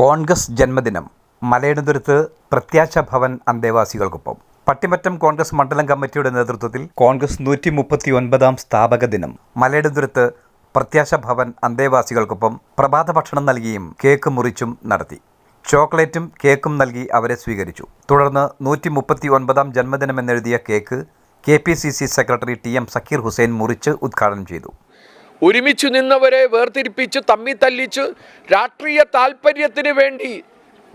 കോൺഗ്രസ് ജന്മദിനം മലയിടതുരത്ത് പ്രത്യാശ ഭവൻ അന്തേവാസികൾക്കൊപ്പം. പട്ടിമറ്റം കോൺഗ്രസ് മണ്ഡലം കമ്മിറ്റിയുടെ നേതൃത്വത്തിൽ കോൺഗ്രസ് നൂറ്റി മുപ്പത്തി ഒൻപതാം സ്ഥാപക ദിനം മലയിടതുരത്ത് പ്രത്യാശ ഭവൻ അന്തേവാസികൾക്കൊപ്പം പ്രഭാത ഭക്ഷണം നൽകിയും കേക്ക് മുറിച്ചും നടത്തി. ചോക്ലേറ്റും കേക്കും നൽകി അവരെ സ്വീകരിച്ചു. തുടർന്ന് നൂറ്റി മുപ്പത്തി ഒൻപതാം ജന്മദിനമെന്നെഴുതിയ cake K P C C secretary T M Zakir Hussain മുറിച്ച് ഉദ്ഘാടനം ചെയ്തു. ഒരുമിച്ച് നിന്നവരെ വേർതിരിപ്പിച്ച് തമ്മി തല്ലിച്ച് രാഷ്ട്രീയ താല്പര്യത്തിന് വേണ്ടി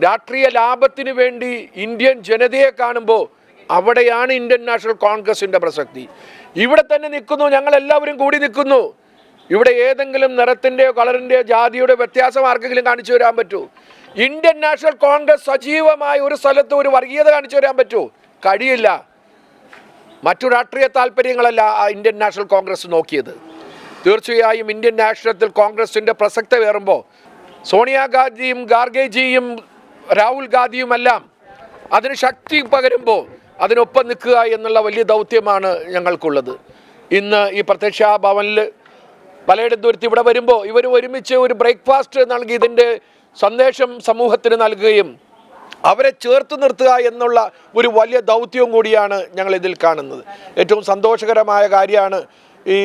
രാഷ്ട്രീയ ലാഭത്തിന് വേണ്ടി ഇന്ത്യൻ ജനതയെ കാണുമ്പോൾ അവിടെയാണ് ഇന്ത്യൻ നാഷണൽ കോൺഗ്രസിന്റെ പ്രസക്തി. ഇവിടെ തന്നെ നിൽക്കുന്നു ഞങ്ങൾ എല്ലാവരും കൂടി നിൽക്കുന്നു. ഇവിടെ ഏതെങ്കിലും നിറത്തിന്റെയോ കളറിന്റെയോ ജാതിയുടെ വ്യത്യാസം ആർക്കെങ്കിലും കാണിച്ചു തരാൻ പറ്റൂ? ഇന്ത്യൻ നാഷണൽ കോൺഗ്രസ് സജീവമായ ഒരു സ്ഥലത്ത് ഒരു വർഗീയത കാണിച്ചു തരാൻ പറ്റൂ? കഴിയില്ല. മറ്റു രാഷ്ട്രീയ താല്പര്യങ്ങളല്ല ആ ഇന്ത്യൻ നാഷണൽ കോൺഗ്രസ് നോക്കിയത്. തീർച്ചയായും ഇന്ത്യൻ നാഷണൽ കോൺഗ്രസിന്റെ പ്രസക്ത വേറുമ്പോൾ സോണിയാഗാന്ധിയും ഗാർഗേജിയും രാഹുൽ ഗാന്ധിയുമെല്ലാം അതിന് ശക്തി പകരുമ്പോൾ അതിനൊപ്പം നിൽക്കുക എന്നുള്ള വലിയ ദൗത്യമാണ് ഞങ്ങൾക്കുള്ളത്. ഇന്ന് ഈ പ്രത്യക്ഷ ഭവനിൽ പലയിടത്തും ഒരുത്തി ഇവിടെ വരുമ്പോൾ ഇവർ ഒരുമിച്ച് ഒരു ബ്രേക്ക്ഫാസ്റ്റ് നൽകി ഇതിന്റെ സന്ദേശം സമൂഹത്തിന് നൽകുകയും അവരെ ചേർത്ത് നിർത്തുക എന്നുള്ള ഒരു വലിയ ദൗത്യവും കൂടിയാണ് ഞങ്ങൾ ഇതിൽ കാണുന്നത്. ഏറ്റവും സന്തോഷകരമായ കാര്യമാണ് ഈ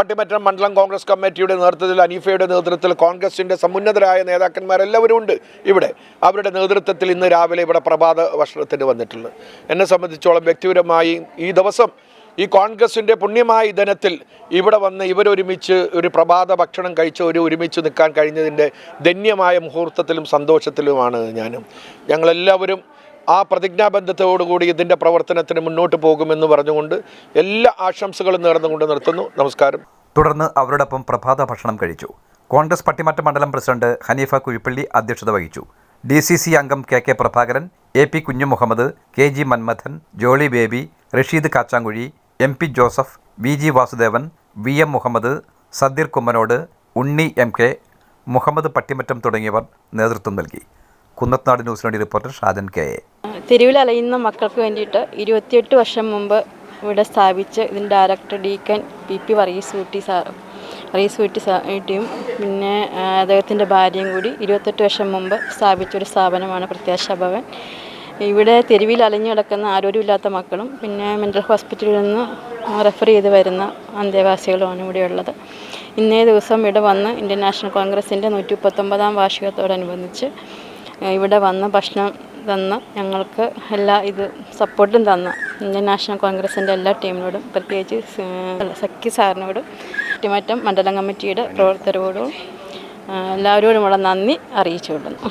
പട്ടിമറ്റം മണ്ഡലം കോൺഗ്രസ് കമ്മിറ്റിയുടെ നേതൃത്വത്തിൽ അനീഫയുടെ നേതൃത്വത്തിൽ കോൺഗ്രസിന്റെ സമുന്നതരായ നേതാക്കന്മാരെല്ലാവരും ഉണ്ട് ഇവിടെ അവരുടെ നേതൃത്വത്തിൽ ഇന്ന് രാവിലെ ഇവിടെ പ്രഭാത ഭക്ഷണത്തിന് വന്നിട്ടുള്ളത് എന്നെ സംബന്ധിച്ചോളം വ്യക്തിപരമായി ഈ ദിവസം ഈ കോൺഗ്രസിന്റെ പുണ്യമായ ദിനത്തിൽ ഇവിടെ വന്ന് ഇവരൊരുമിച്ച് ഒരു പ്രഭാത ഭക്ഷണം കഴിച്ച് ഒരു ഒരുമിച്ച് നിൽക്കാൻ കഴിഞ്ഞതിന്റെ ധന്യമായ മുഹൂർത്തത്തിലും സന്തോഷത്തിലുമാണ് ഞാനും. ഞങ്ങളെല്ലാവരും ആ പ്രതിജ്ഞാബന്ധത്തോടുകൂടി ഇതിന്റെ പ്രവർത്തനത്തിന് മുന്നോട്ട് പോകുമെന്ന് പറഞ്ഞുകൊണ്ട് എല്ലാ ആശംസകളും നേർന്നുകൊണ്ട് നിർത്തുന്നു. നമസ്കാരം. തുടർന്ന് അവരോടൊപ്പം പ്രഭാത ഭക്ഷണം കഴിച്ചു. കോൺഗ്രസ് പട്ടിമറ്റം മണ്ഡലം പ്രസിഡന്റ് ഹനീഫ കുഴിപ്പള്ളി അധ്യക്ഷത വഹിച്ചു. ഡി സി സി അംഗം K K Prabhakaran A P Kunjumuhammad K G Manmadhan Jolly Baby Rasheed Kachankuzhi M P Joseph V G Vasudevan V M Muhammad Sadheer Kummanode Unni M K Muhammad Pattimattam തുടങ്ങിയവർ നേതൃത്വം നൽകി. Kunnathunad news വേണ്ടി reporter Shajan K A. തെരുവിൽ അലയുന്ന മക്കൾക്ക് വേണ്ടിയിട്ട് ഇരുപത്തിയെട്ട് വർഷം മുമ്പ് ഇവിടെ സ്ഥാപിച്ച് ഇതിന്റെ director deacon P P Varghese Ooty sir Ooty സാറിന്റെയും പിന്നെ അദ്ദേഹത്തിന്റെ ഭാര്യയും കൂടി ഇരുപത്തെട്ട് വർഷം മുമ്പ് സ്ഥാപിച്ച ഒരു സ്ഥാപനമാണ് പ്രത്യാശ ഭവൻ. ഇവിടെ തെരുവിൽ അലഞ്ഞു കിടക്കുന്ന ആരോഗ്യമില്ലാത്ത മക്കളും പിന്നെ മെന്റൽ ഹോസ്പിറ്റലിൽ നിന്ന് റെഫർ ചെയ്ത് വരുന്ന അന്തേവാസികളുമാണ് ഇവിടെയുള്ളത്. ഇന്നേ ദിവസം ഇവിടെ വന്ന് ഇന്ത്യൻ നാഷണൽ കോൺഗ്രസിന്റെ നൂറ്റി മുപ്പത്തൊമ്പതാം വാർഷികത്തോടനുബന്ധിച്ച് ഇവിടെ വന്ന് ഭക്ഷണം തന്ന്. ഞങ്ങൾക്ക് എല്ലാ ഇത് സപ്പോർട്ടും തന്ന. ഇന്ത്യൻ നാഷണൽ കോൺഗ്രസിന്റെ എല്ലാ ടീമിനോടും പ്രത്യേകിച്ച് സഖ്യ സഖി സാറിനോടും കുട്ടിമറ്റം മണ്ഡലം കമ്മിറ്റിയുടെ പ്രവർത്തകരോടും എല്ലാവരോടുമുള്ള നന്ദി അറിയിച്ചു കൊള്ളുന്നു